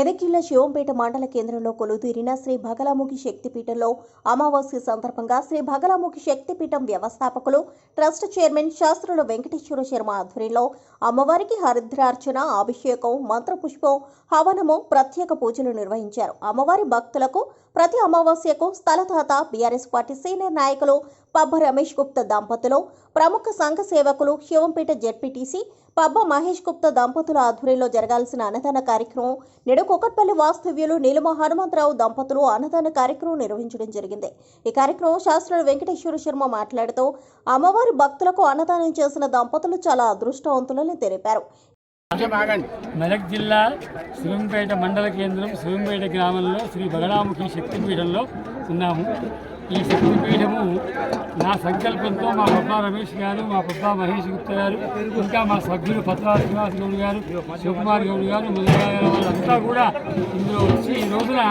మెదక్ జిల్లా శివంపేట మండల కేంద్రంలో కొలుతీరిన శ్రీ భగలాముఖి శక్తిపీఠంలో అమావాస్య సందర్భంగా శ్రీ భగలాముఖి శక్తిపీఠం వ్యవస్థాపకులు ట్రస్ట్ చైర్మన్ శాస్త్రుల వెంకటేశ్వర శర్మ ఆధ్వర్యంలో అమ్మవారికి హరిద్రార్చన అభిషేకం మంత్రపుష్పం హవనము ప్రత్యేక పూజలు నిర్వహించారు. అమ్మవారి భక్తులకు ప్రతి అమావాస్యకు స్థలదాత బీఆర్ఎస్ పార్టీ సీనియర్ నాయకులు పబ్బ రమేష్ గుప్తా దంపతులు ప్రముఖ సంఘ సేవకులు శివంపేట జెడ్పీటీసీ పబ్బ మహేష్ గుప్తా దంపతుల ఆధ్వర్యంలో జరగాల్సిన అన్నదాన కార్యక్రమం నేడు కుకట్పల్లి వాస్తవ్యులు నీలమ హనుమంతరావు దంపతులు అన్నదాన కార్యక్రమం నిర్వహించడం జరిగింది. ఈ కార్యక్రమం శాస్త్రుడు వెంకటేశ్వర శర్మ మాట్లాడుతూ అమ్మవారి భక్తులకు అన్నదానం చేసిన దంపతులు చాలా అదృష్టవంతులని తెలిపారు. మెదక్ జిల్లా శివంపేట మండల కేంద్రం శివంపేట గ్రామంలో శ్రీ బగలాముఖి శక్తిపీఠంలో ఉన్నాము. ఈ శక్తిపీఠము నా సంకల్పంతో మా పబ్బా రమేష్ గారు మా పబ్బా మహేష్ గుప్తా గారు ఇంకా మా సభ్యులు పత్రా శ్రీనివాస్ గౌడ్ గారు శివకుమార్ గౌడ్ గారు మొదలైన వాళ్ళంతా కూడా ఇందులో వచ్చి ఈ రోజున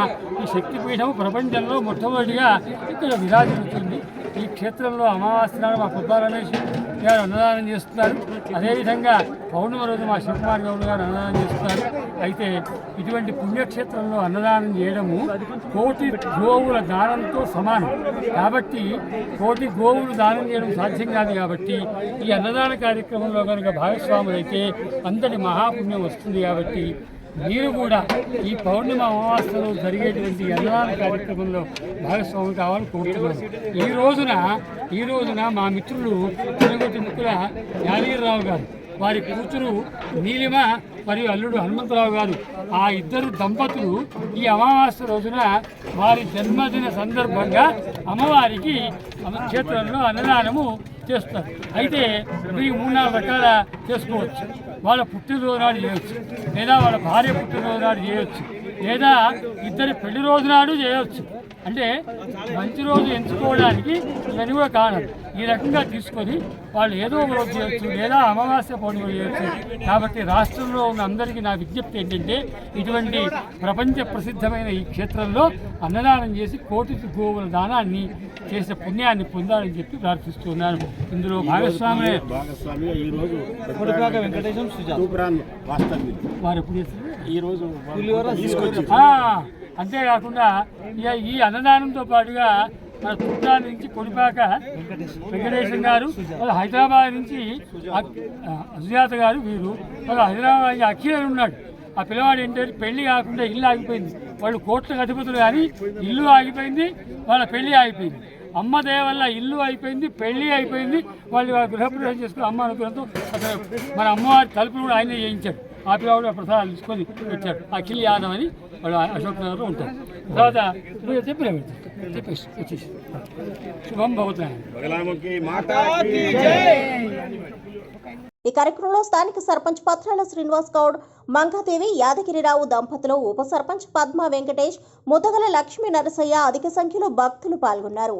ఈ శక్తిపీఠం ప్రపంచంలో మొట్టమొదటిగా ఇక్కడ విరాజిల్లుతుంది. ఈ క్షేత్రంలో అమావాస్య మా పబ్బా రమేష్ గారు అన్నదానం చేస్తున్నారు. అదేవిధంగా పౌర్ణమి రోజు మా శివకుమార్ గౌడ్ గారు అన్నదానం చేస్తున్నారు. అయితే ఇటువంటి పుణ్యక్షేత్రంలో అన్నదానం చేయడము కోటి గోవుల దానంతో సమానం. కాబట్టి కోటి గోవులు దానం చేయడం సాధ్యం కాదు కాబట్టి ఈ అన్నదాన కార్యక్రమంలో కనుక భాగస్వాములైతే అందరి మహాపుణ్యం వస్తుంది కాబట్టి మీరు కూడా ఈ పౌర్ణమి అమావాస్యలో జరిగేటువంటి అన్నదాన కార్యక్రమంలో భాగస్వామి కావాలని కోరుతున్నాను. ఈ రోజున ఈ రోజున మా మిత్రులు తిరుగతి ముక్కుల యాదగిరిరావు గారు వారి కూతురు నీలిమ మరియు అల్లుడు హనుమంతరావు గారు ఆ ఇద్దరు దంపతులు ఈ అమావాస్య రోజున వారి జన్మదిన సందర్భంగా అమ్మవారికి క్షేత్రంలో అన్నదానము చేస్తారు అయితే ఈ మూడు నాలుగు రకాల చేసుకోవచ్చు. వాళ్ళ పుట్టినరోజు నాడు చేయొచ్చు. లేదా వాళ్ళ భార్య పుట్టినరోజు నాడు చేయొచ్చు. లేదా ఇద్దరి పెళ్ళి రోజు నాడు చేయొచ్చు. అంటే మంచి రోజు ఎంచుకోవడానికి ఇవన్నీ కూడా కారణం. ఈ రకంగా తీసుకొని వాళ్ళు ఏదో ఒక రోజు చేయొచ్చు లేదా అమావాస్య పౌర్ణమి చేయొచ్చు. కాబట్టి రాష్ట్రంలో ఉన్న అందరికీ నా విజ్ఞప్తి ఏంటంటే ఇటువంటి ప్రపంచ ప్రసిద్ధమైన ఈ క్షేత్రంలో అన్నదానం చేసి కోటి గోవుల దానాన్ని చేసే పుణ్యాన్ని పొందాలని చెప్పి ప్రార్థిస్తున్నాను. ఇందులో భాగస్వామి వారు ఎప్పుడు చేస్తారు ఈ రోజు తీసుకొచ్చి ఆ, అంతేకాకుండా ఇక ఈ అన్నదానంతో పాటుగా మన తుట్టాల నుంచి కొడిపాక వెంకటేశం గారు వాళ్ళు హైదరాబాద్ నుంచి సుజాత గారు వీరు వాళ్ళ హైదరాబాద్ నుంచి ఉన్నాడు ఆ పిల్లవాడు ఏంటంటే పెళ్ళి కాకుండా ఇల్లు ఆగిపోయింది. వాళ్ళు కోట్ల అధిపతులు కానీ ఇల్లు ఆగిపోయింది వాళ్ళ పెళ్ళి ఆగిపోయింది. అమ్మ దయ వల్ల ఇల్లు అయిపోయింది పెళ్ళి అయిపోయింది. వాళ్ళు గృహప్రవేశం చేసుకుని అమ్మ అనుగ్రహంతో అక్కడ మన అమ్మవారి తలుపులు కూడా ఆయనే చేయించాడు ఆ పిల్లవాడు ప్రసాదాలు తీసుకొని వచ్చాడు అఖిల్ యాదవ్ అని వాడు అశోక్ నగర్లో ఉంటారు తర్వాత ఇప్పుడు చెప్పిన చెప్పేసి వచ్చేసి శుభం భవతున్నాయి బగలాముఖి మాత ఈ కార్యక్రమంలో స్థానిక సర్పంచ్ పత్రాల శ్రీనివాస్ గౌడ్ మంగాదేవి యాదగిరిరావు దంపతులు ఉప సర్పంచ్ పద్మ వెంకటేష్ ముదగల లక్ష్మీ నరసయ్య అధిక సంఖ్యలో భక్తులు పాల్గొన్నారు